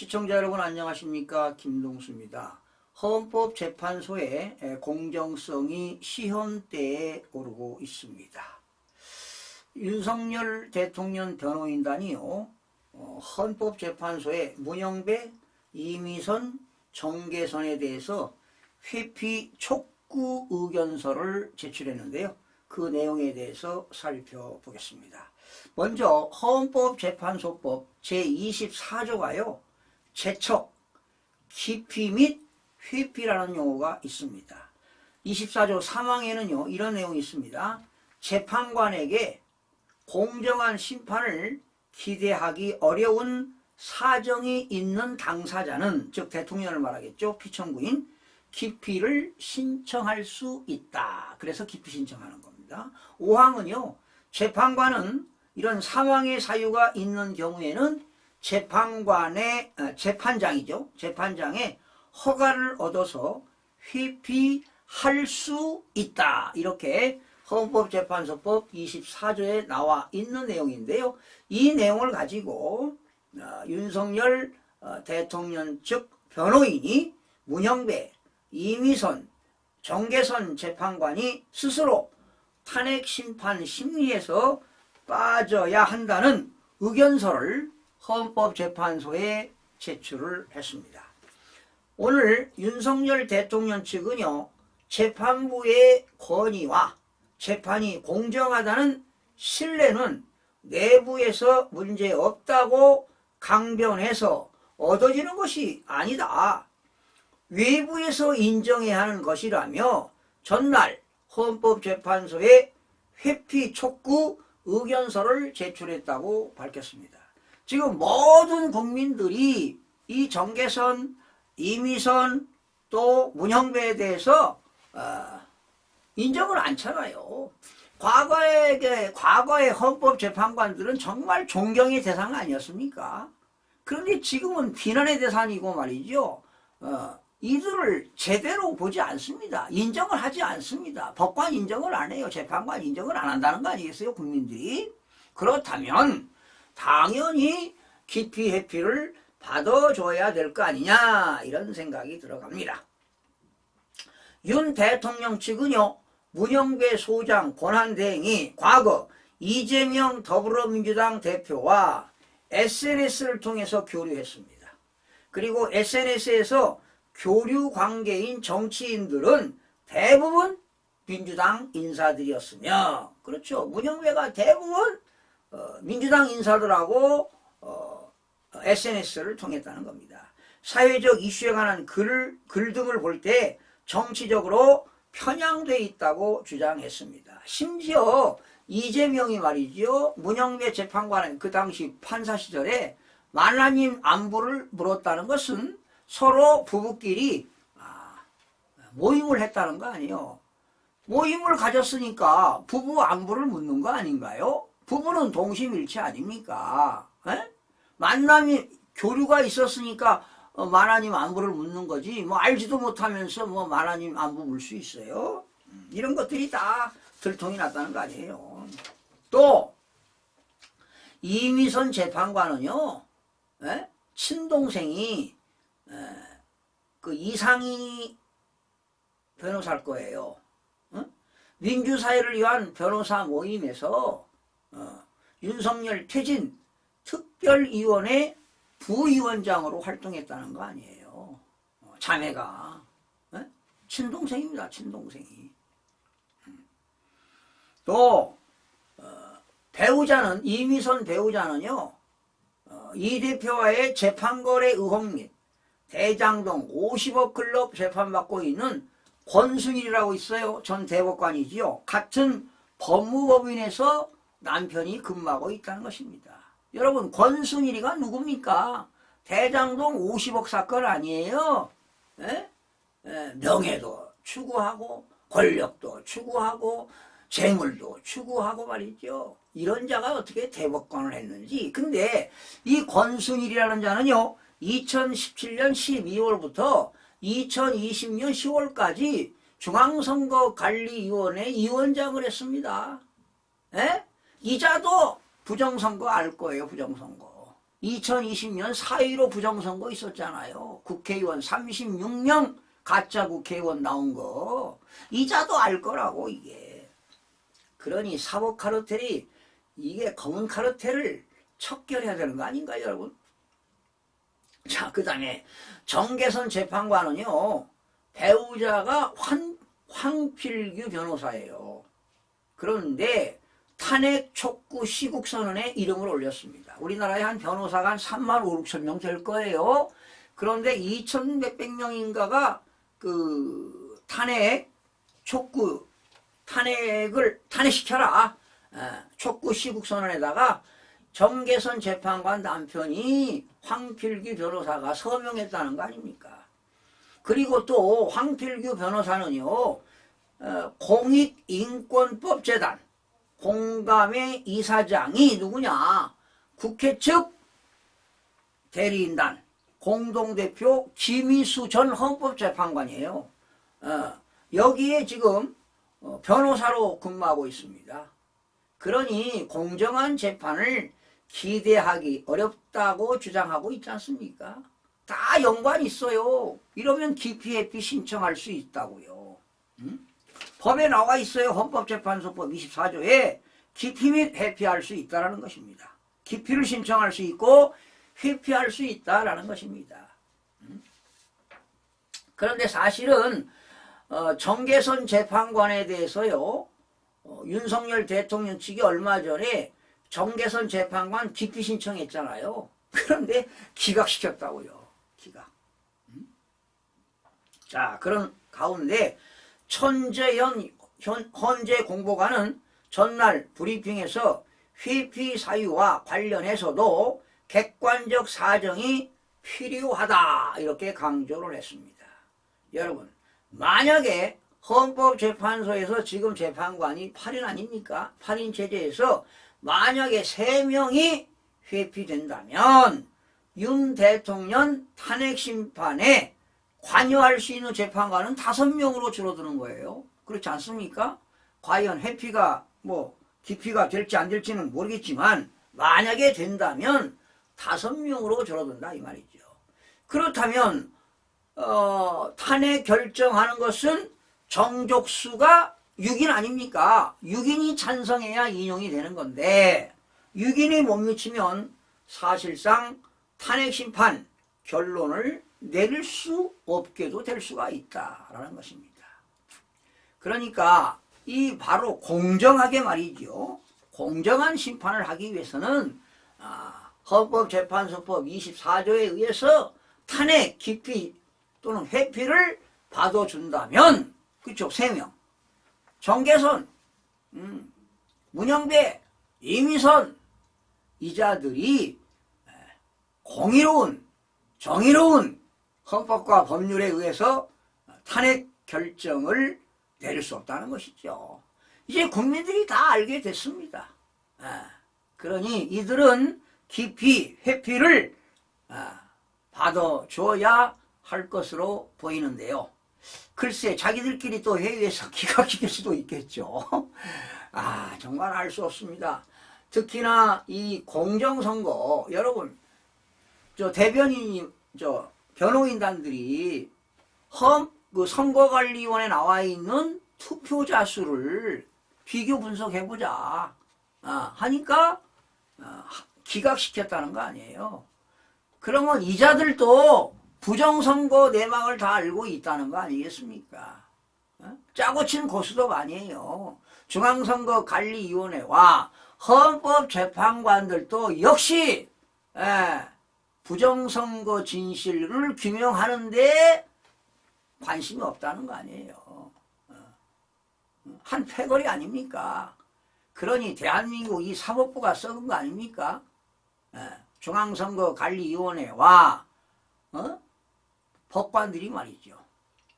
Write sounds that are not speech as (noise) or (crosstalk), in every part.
시청자 여러분 안녕하십니까 김동수입니다. 헌법재판소의 공정성이 시현대에 오르고 있습니다. 윤석열 대통령 변호인단이요 어, 헌법재판소에 문영배, 이미선, 정계선에 대해서 회피 촉구 의견서를 제출했는데요. 그 내용에 대해서 살펴보겠습니다. 먼저 헌법재판소법 제24조가요. 제척, 기피 및 회피라는 용어가 있습니다. 24조 3항에는요. 이런 내용이 있습니다. 재판관에게 공정한 심판을 기대하기 어려운 사정이 있는 당사자는 즉 대통령을 말하겠죠. 피청구인 기피를 신청할 수 있다. 그래서 기피 신청하는 겁니다. 5항은요. 재판관은 이런 상황의 사유가 있는 경우에는 재판관의 아, 재판장이죠. 재판장의 허가를 얻어서 회피할 수 있다. 이렇게 헌법재판소법 24조에 나와 있는 내용인데요. 이 내용을 가지고 어, 윤석열 어, 대통령 측 변호인이 문영배, 이미선, 정계선 재판관이 스스로 탄핵 심판 심리에서 빠져야 한다는 의견서를 헌법재판소에 제출을 했습니다. 오늘 윤석열 대통령 측은요, 재판부의 권위와 재판이 공정하다는 신뢰는 내부에서 문제 없다고 강변해서 얻어지는 것이 아니다. 외부에서 인정해야 하는 것이라며 전날 헌법재판소에 회피 촉구 의견서를 제출했다고 밝혔습니다. 지금 모든 국민들이 이 정계선, 이미선, 또 문형배에 대해서 어, 인정을 않잖아요. 과거의 과거의 헌법재판관들은 정말 존경의 대상 아니었습니까? 그런데 지금은 비난의 대상이고 말이죠. 어, 이들을 제대로 보지 않습니다. 인정을 하지 않습니다. 법관 인정을 안 해요. 재판관 인정을 안 한다는 거 아니겠어요? 국민들이. 그렇다면 당연히 기피 회피를 받아줘야 될 거 아니냐 이런 생각이 들어갑니다. 윤 대통령 측은요. 문영배 소장 권한대행이 과거 이재명 더불어민주당 대표와 SNS를 통해서 교류했습니다. 그리고 SNS에서 교류 관계인 정치인들은 대부분 민주당 인사들이었으며 그렇죠. 문영배가 대부분 어, 민주당 인사들하고 어, SNS를 통했다는 겁니다. 사회적 이슈에 관한 글, 글 등을 볼 때 정치적으로 편향돼 있다고 주장했습니다. 심지어 이재명이 말이죠. 문영배 재판관은 그 당시 판사 시절에 만라님 안부를 물었다는 것은 서로 부부끼리 아, 모임을 했다는 거 아니에요. 모임을 가졌으니까 부부 안부를 묻는 거 아닌가요? 부부는 동심일체 아닙니까? 에? 만남이 교류가 있었으니까 어, 마라님 안부를 묻는 거지 뭐 알지도 못하면서 뭐 마라님 안부 물 수 있어요? 음, 이런 것들이 다 들통이 났다는 거 아니에요. 또 이미선 재판관은요, 에? 친동생이 에, 그 이상희 변호사일 거예요. 어? 민주사회를 위한 변호사 모임에서 어, 윤석열 퇴진 특별위원회 부위원장으로 활동했다는 거 아니에요. 어, 자매가 에? 친동생입니다. 친동생이. 음. 또 어, 배우자는 이미선 배우자는요. 어, 이 대표와의 재판거래 의혹 및 대장동 50억 클럽 재판받고 있는 권순일이라고 있어요. 전 대법관이지요. 같은 법무법인에서 남편이 근무하고 있다는 것입니다. 여러분 권순일이가 누굽니까? 대장동 50억 사건 아니에요? 에? 에, 명예도 추구하고 권력도 추구하고 재물도 추구하고 말이죠. 이런 자가 어떻게 대법관을 했는지. 근데 이 권순일이라는 자는요. 2017년 12월부터 2020년 10월까지 중앙선거관리위원회 위원장을 했습니다. 에? 이자도 부정선거 알 거예요, 부정선거. 2020년 4.15 부정선거 있었잖아요. 국회의원 36명 가짜 국회의원 나온 거. 이자도 알 거라고 이게. 그러니 사법 카르텔이 이게 검은 카르텔을 척결해야 되는 거 아닌가요 여러분? 자, 그 다음에 정계선 재판관은요, 배우자가 황, 황필규 변호사예요. 그런데 탄핵 촉구 시국선언에 이름을 올렸습니다. 우리나라에 한 변호사가 한 3만 5, 6천 명 될 거예요. 그런데 2천 몇백 명인가가 그 탄핵 촉구 탄핵을 탄핵시켜라. 아, 촉구 시국선언에다가 정계선 재판관 남편이 황필규 변호사가 서명했다는 거 아닙니까? 그리고 또 황필규 변호사는요, 어, 공익인권법재단 공감의 이사장이 누구냐? 국회 측 대리인단 공동대표 김희수 전 헌법재판관이에요. 어, 여기에 지금 어, 변호사로 근무하고 있습니다. 그러니 공정한 재판을 기대하기 어렵다고 주장하고 있지 않습니까? 다 연관 있어요. 이러면 기피 회피 신청할 수 있다고요. 음? 법에 나와 있어요. 헌법재판소법 24조에 기피 및 회피할 수 있다라는 것입니다. 기피를 신청할 수 있고 회피할 수 있다라는 것입니다. 음? 그런데 사실은 어, 정계선 재판관에 대해서요. 어, 윤석열 대통령 측이 얼마 전에 정계선 재판관 기피 신청했잖아요. (laughs) 그런데 기각시켰다고요. 기각. 음? 자, 그런 가운데 천재현 현, 헌재 공보관은 전날 브리핑에서 회피 사유와 관련해서도 객관적 사정이 필요하다 이렇게 강조를 했습니다. 여러분 만약에 헌법재판소에서 지금 재판관이 8인 아닙니까? 8인 체제에서 만약에 3명이 회피된다면 윤 대통령 탄핵 심판에 관여할 수 있는 재판관은 5명으로 줄어드는 거예요. 그렇지 않습니까? 과연 회피가 뭐 기피가 될지 안 될지는 모르겠지만 만약에 된다면 5명으로 줄어든다 이 말이죠. 그렇다면 어, 탄핵 결정하는 것은 정족수가 6인 아닙니까? 6인이 찬성해야 인용이 되는 건데 6인이 못 미치면 사실상 탄핵 심판 결론을 내릴 수 없게도 될 수가 있다라는 것입니다. 그러니까 이 바로 공정하게 말이죠. 공정한 심판을 하기 위해서는 아, 헌법재판소법 24조에 의해서 탄핵, 기피 또는 회피를 받아준다면 그쵸 3명 정계선 음, 문영배 이미선 이자들이 공의로운 정의로운 헌법과 법률에 의해서 탄핵 결정을 내릴 수 없다는 것이죠. 이제 국민들이 다 알게 됐습니다. 그러니 이들은 깊이 회피를 받아줘야 할 것으로 보이는데요. 글쎄 자기들끼리 또 회의에서 (laughs) 기각시킬 수도 있겠죠. 아 정말 알 수 없습니다. 특히나 이 공정선거 여러분 저 대변인이 저 변호인단들이 헌그 선거관리위원회 나와 있는 투표자 수를 비교 분석해 보자 아, 하니까 아, 기각시켰다는 거 아니에요. 그러면 이자들도 부정선거 내막을 다 알고 있다는 거 아니겠습니까? 어? 짜고 친 고스톱 아니에요. 중앙선거관리위원회와 헌법재판관들도 역시 에, 부정선거 진실을 규명하는데 관심이 없다는 거 아니에요. 어. 한 패거리 아닙니까? 그러니 대한민국 이 사법부가 썩은 거 아닙니까? 중앙선거관리위원회와 어? 법관들이 말이죠.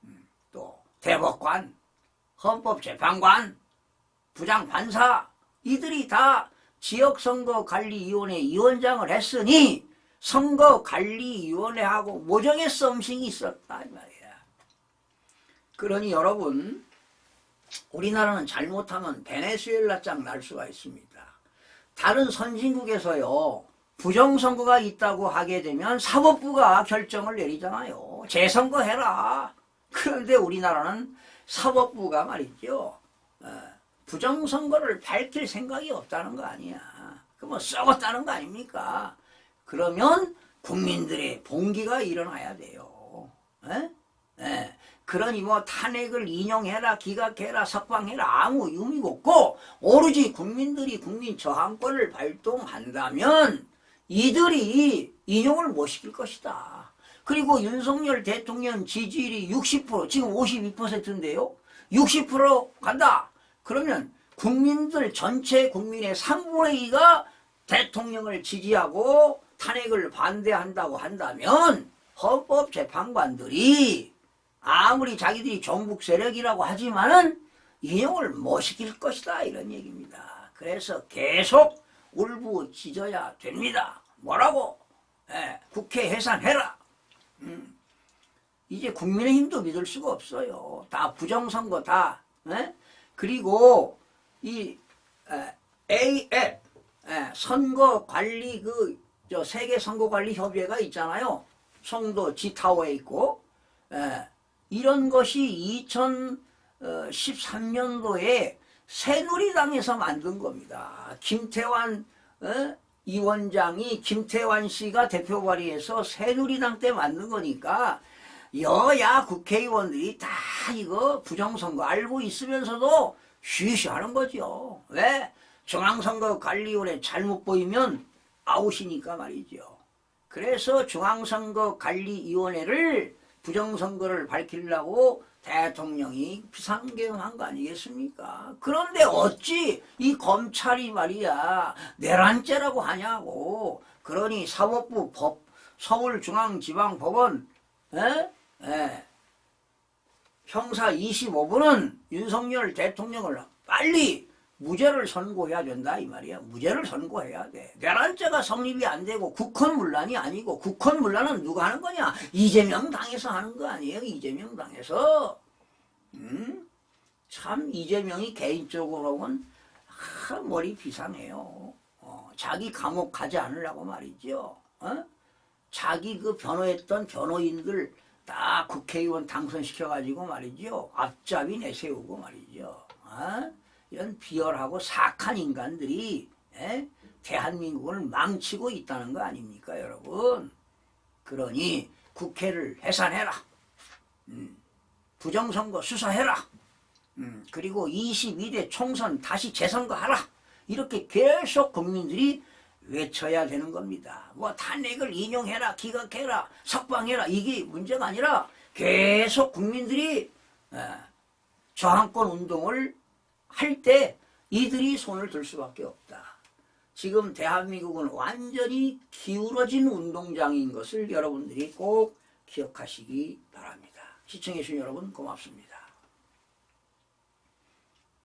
음, 또 대법관, 헌법재판관, 부장판사 이들이 다 지역선거관리위원회 위원장을 했으니 선거관리위원회하고 모종의 썸씽이 있었다 이 말이야. 그러니 여러분 우리나라는 잘못하면 베네수엘라장 날 수가 있습니다. 다른 선진국에서요 부정선거가 있다고 하게 되면 사법부가 결정을 내리잖아요. 재선거 해라. 그런데 우리나라는 사법부가 말이죠. 어, 부정선거를 밝힐 생각이 없다는 거 아니야. 그뭐 썩었다는 거 아닙니까? 그러면 국민들의 봉기가 일어나야 돼요. 에? 에. 그러니 뭐 탄핵을 인용해라, 기각해라, 석방해라 아무 의미가 없고 오로지 국민들이 국민 저항권을 발동한다면 이들이 인용을 못 시킬 것이다. 그리고 윤석열 대통령 지지율이 60% 지금 52%인데요. 60% 간다. 그러면 국민들 전체 국민의 3분의 2가 대통령을 지지하고 탄핵을 반대한다고 한다면 헌법재판관들이 아무리 자기들이 종북 세력이라고 하지만은 인용을 못 시킬 것이다 이런 얘기입니다. 그래서 계속 울부짖어야 됩니다. 뭐라고? 예, 국회 해산해라. 음. 이제 국민의힘도 믿을 수가 없어요. 다 부정선거 다. 예? 그리고 이 에, AF 예, 선거관리 그 저 세계 선거관리 협의회가 있잖아요. 송도 지타워에 있고 예, 이런 것이 2013년도에 새누리당에서 만든 겁니다. 김태환 어? 위원장이 김태환 씨가 대표 발의해서 새누리당 때 만든 거니까 여야 국회의원들이 다 이거 부정선거 알고 있으면서도 쉬쉬 하는 거죠. 왜? 중앙선거관리위원회 잘못 보이면 아웃이니까 말이죠. 그래서 중앙선거관리위원회를 부정선거를 밝히려고 대통령이 비상계엄한 거 아니겠습니까? 그런데 어찌 이 검찰이 말이야 내란죄라고 하냐고 그러니 사법부 법 서울중앙지방법원 에? 에. 형사 25부는 윤석열 대통령을 빨리 무죄를 선고해야 된다 이 말이야. 무죄를 선고해야 돼. 내란죄가 성립이 안 되고 국헌문란이 아니고 국헌문란은 누가 하는 거냐? 이재명 당에서 하는 거 아니에요? 이재명 당에서. 음? 참 이재명이 개인적으로는 하, 머리 비상해요. 어, 자기 감옥 가지 않으려고 말이죠. 어? 자기 그 변호했던 변호인들 다 국회의원 당선시켜가지고 말이죠. 앞잡이 내세우고 말이죠. 어? 이런 비열하고 사악한 인간들이 에? 대한민국을 망치고 있다는 거 아닙니까 여러분? 그러니 국회를 해산해라. 음, 부정선거 수사해라. 음, 그리고 22대 총선 다시 재선거하라. 이렇게 계속 국민들이 외쳐야 되는 겁니다. 뭐 탄핵을 인용해라 기각해라 석방해라 이게 문제가 아니라 계속 국민들이 에, 저항권 운동을 할 때 이들이 손을 들 수밖에 없다. 지금 대한민국은 완전히 기울어진 운동장인 것을 여러분들이 꼭 기억하시기 바랍니다. 시청해주신 여러분 고맙습니다.